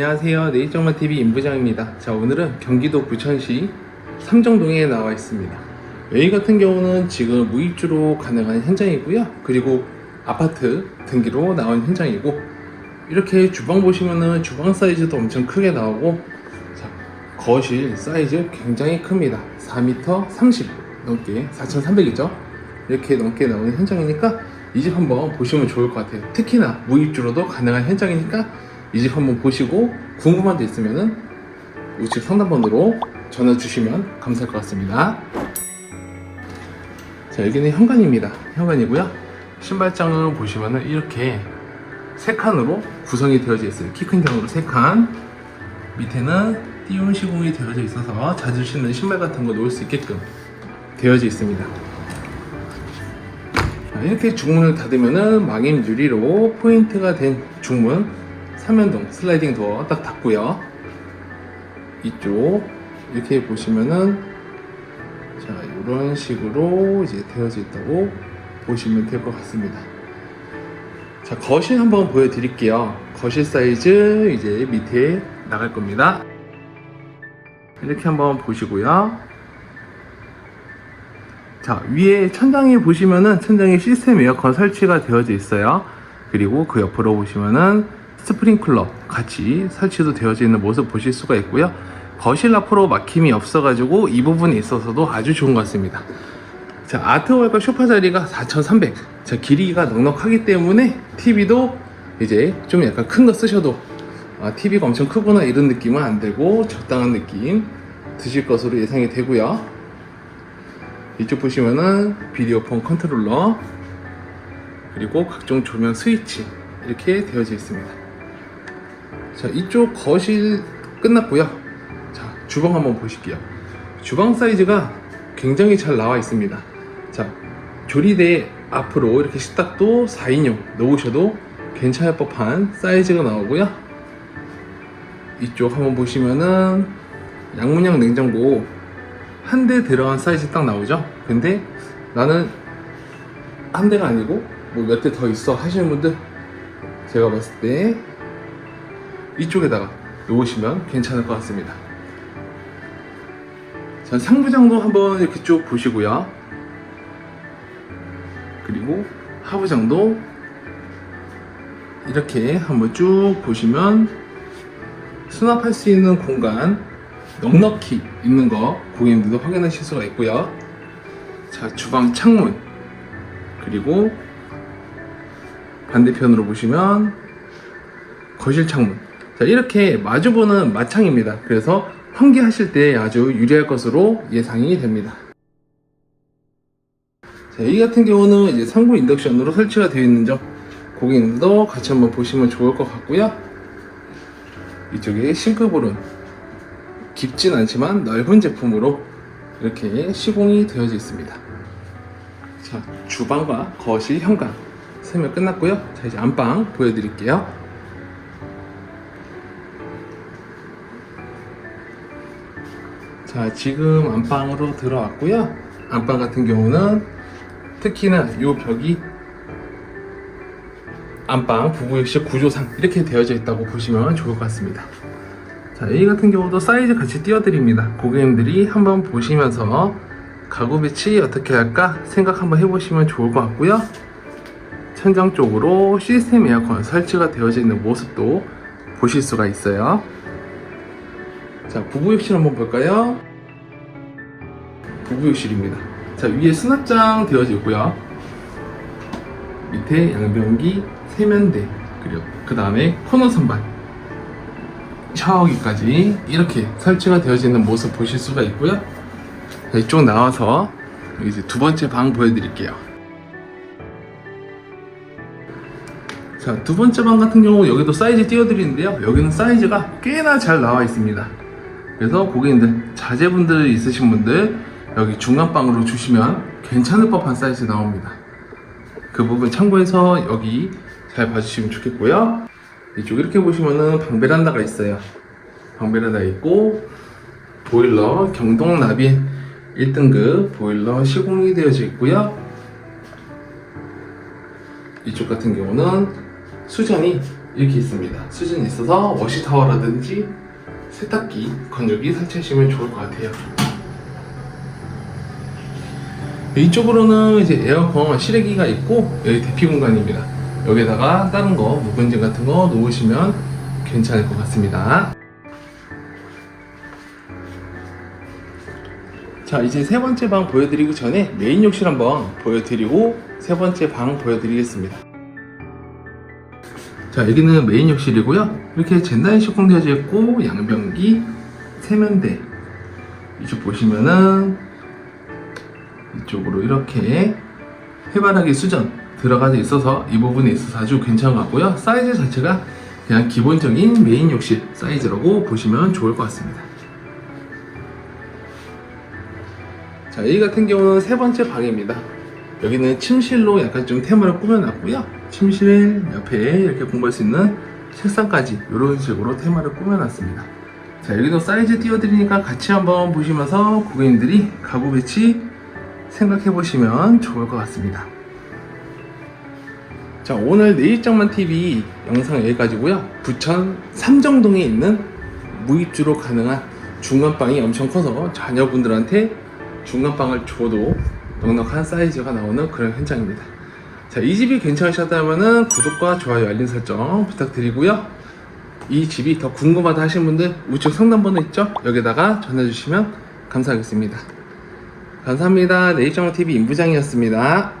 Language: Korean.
안녕하세요. 네이처마TV 임부장입니다. 자, 오늘은 경기도 부천시 삼정동에 나와 있습니다. 여기 같은 경우는 지금 무입주로 가능한 현장이고요. 그리고 아파트 등기로 나온 현장이고, 이렇게 주방 보시면은 주방 사이즈도 엄청 크게 나오고, 자, 거실 사이즈 굉장히 큽니다. 4m 30 넘게, 4,300이죠? 이렇게 넘게 나오는 현장이니까 이 집 한번 보시면 좋을 것 같아요. 특히나 무입주로도 가능한 현장이니까 이 집 한번 보시고 궁금한 데 있으면은 우측 상담번호로 전화 주시면 감사할 것 같습니다. 자, 여기는 현관입니다. 현관이고요. 신발장을 보시면은 이렇게 세 칸으로 구성이 되어져 있어요. 키 큰 경우로 세 칸. 밑에는 띄운 시공이 되어져 있어서 자주 신는 신발 같은 거 놓을 수 있게끔 되어져 있습니다. 자, 이렇게 중문을 닫으면은 망임 유리로 포인트가 된 중문 3연동 슬라이딩 도어 딱 닫고요. 이쪽 이렇게 보시면은 자 이런 식으로 이제 되어져 있다고 보시면 될 것 같습니다. 자 거실 한번 보여드릴게요. 거실 사이즈 이제 밑에 나갈 겁니다. 이렇게 한번 보시고요. 자 위에 천장에 보시면은 천장에 시스템 에어컨 설치가 되어져 있어요. 그리고 그 옆으로 보시면은 스프링클러 같이 설치도 되어져 있는 모습 보실 수가 있고요. 거실 앞으로 막힘이 없어가지고 이 부분에 있어서도 아주 좋은 것 같습니다. 자, 아트월과 소파 자리가 4,300. 자, 길이가 넉넉하기 때문에 TV도 이제 좀 약간 큰 거 쓰셔도 아, TV가 엄청 크구나 이런 느낌은 안 들고 적당한 느낌 드실 것으로 예상이 되고요. 이쪽 보시면은 비디오폰 컨트롤러 그리고 각종 조명 스위치 이렇게 되어져 있습니다. 자, 이쪽 거실 끝났고요. 자, 주방 한번 보실게요. 주방 사이즈가 굉장히 잘 나와 있습니다. 자, 조리대 앞으로 이렇게 식탁도 4인용 놓으셔도 괜찮을 법한 사이즈가 나오고요. 이쪽 한번 보시면은 양문형 냉장고 한 대 들어간 사이즈 딱 나오죠? 근데 나는 한 대가 아니고 뭐 몇 대 더 있어 하시는 분들 제가 봤을 때 이쪽에다가 놓으시면 괜찮을 것 같습니다. 자, 상부장도 한번 이렇게 쭉 보시고요. 그리고 하부장도 이렇게 한번 쭉 보시면 수납할 수 있는 공간 넉넉히 있는 거 고객님들도 확인하실 수가 있고요. 자, 주방 창문 그리고 반대편으로 보시면 거실 창문 자, 이렇게 마주보는 마창입니다. 그래서 환기하실 때 아주 유리할 것으로 예상이 됩니다. 자, 이 같은 경우는 이제 상부 인덕션으로 설치가 되어 있는 점 고객님도 같이 한번 보시면 좋을 것 같고요. 이쪽에 싱크볼은 깊진 않지만 넓은 제품으로 이렇게 시공이 되어져 있습니다. 자, 주방과 거실, 현관 설명 끝났고요. 자, 이제 안방 보여드릴게요. 자, 지금 안방으로 들어왔고요. 안방 같은 경우는 특히나 이 벽이 안방 부부욕실 구조상 이렇게 되어져 있다고 보시면 좋을 것 같습니다. 자, 이 같은 경우도 사이즈 같이 띄워드립니다. 고객님들이 한번 보시면서 가구 배치 어떻게 할까 생각 한번 해보시면 좋을 것 같고요. 천장 쪽으로 시스템 에어컨 설치가 되어져 있는 모습도 보실 수가 있어요. 자, 부부욕실 한번 볼까요? 부부욕실입니다. 자, 위에 수납장 되어져 있고요. 밑에 양변기, 세면대, 그리고 그 다음에 코너 선반, 샤워기까지 이렇게 설치가 되어져 있는 모습 보실 수가 있고요. 자, 이쪽 나와서 이제 두 번째 방 보여드릴게요. 자, 두 번째 방 같은 경우 여기도 사이즈 띄워드리는데요. 여기는 사이즈가 꽤나 잘 나와 있습니다. 그래서 고객님들, 자제분들 있으신 분들 여기 중간방으로 주시면 괜찮을 법한 사이즈 나옵니다. 그 부분 참고해서 여기 잘 봐주시면 좋겠고요. 이쪽 이렇게 보시면은 방베란다가 있어요. 방베란다 있고 보일러 경동 나비 1등급 보일러 시공이 되어져 있고요. 이쪽 같은 경우는 수전이 이렇게 있습니다. 수준이 있어서 워시타워라든지 세탁기, 건조기 설치하시면 좋을 것 같아요. 이쪽으로는 이제 에어컨 실외기가 있고 여기 대피 공간입니다. 여기다가 다른 거 묵은지 같은 거 놓으시면 괜찮을 것 같습니다. 자 이제 세 번째 방 보여드리기 전에 메인 욕실 한번 보여드리고 세 번째 방 보여드리겠습니다. 자 여기는 메인 욕실이고요. 이렇게 젠다인식 공되어져 있고 양변기, 세면대 이쪽 보시면은 이쪽으로 이렇게 해바라기 수전 들어가져 있어서 이 부분에 있어서 아주 괜찮은 것 같고요. 사이즈 자체가 그냥 기본적인 메인 욕실 사이즈라고 보시면 좋을 것 같습니다. 자, 여기 같은 경우는 세 번째 방입니다. 여기는 침실로 약간 좀 테마를 꾸며놨고요. 침실 옆에 이렇게 공부할 수 있는 책상까지 이런 식으로 테마를 꾸며놨습니다. 자, 여기도 사이즈 띄워드리니까 같이 한번 보시면서 고객님들이 가구 배치 생각해 보시면 좋을 것 같습니다. 자, 오늘 내일장만 TV 영상 여기까지고요. 부천 삼정동에 있는 무입주로 가능한 중간방이 엄청 커서 자녀분들한테 중간방을 줘도 넉넉한 사이즈가 나오는 그런 현장입니다. 자, 이 집이 괜찮으셨다면 구독과 좋아요, 알림 설정 부탁드리고요. 이 집이 더 궁금하다 하신 분들 우측 상담번호 있죠? 여기다가 전해 주시면 감사하겠습니다. 감사합니다. 네이처TV 임부장이었습니다.